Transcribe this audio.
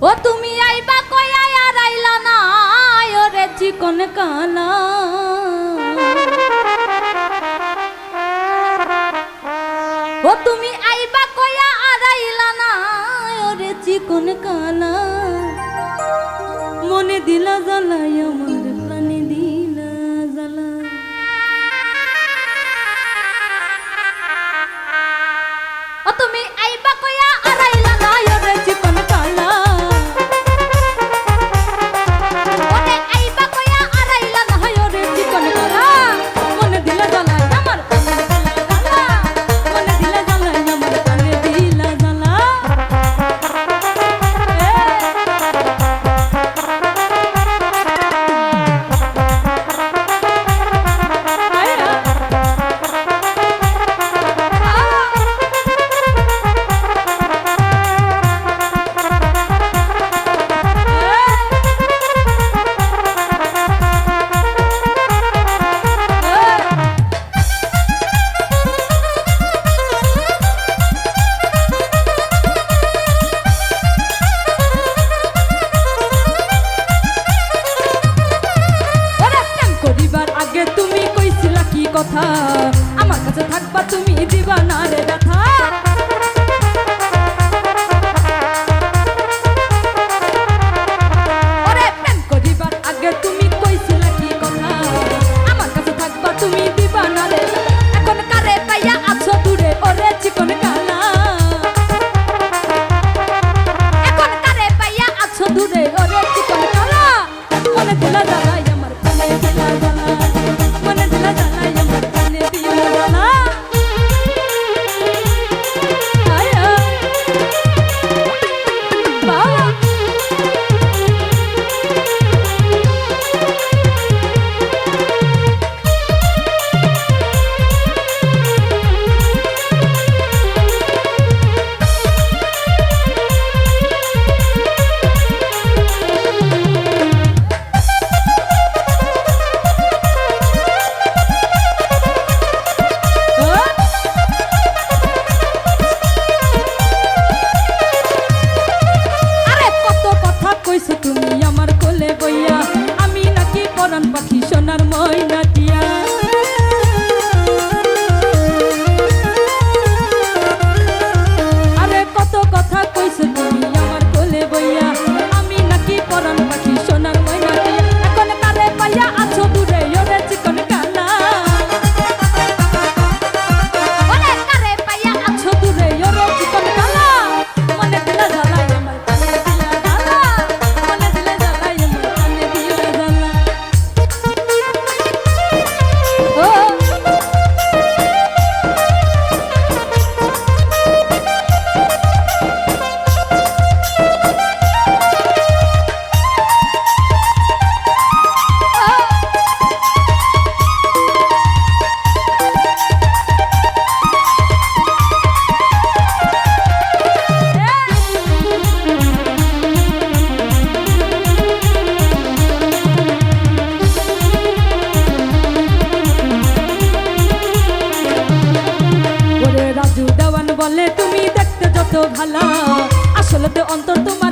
ও তুমি আইবা কয়া আর আইলা না রে চিকন কানা ও তুমি আইবা কয়া আর আইলা না রে চিকন কানা মনে দিলা জ্বালাই আমার এত ভালো আসলে তো অন্তর তোমার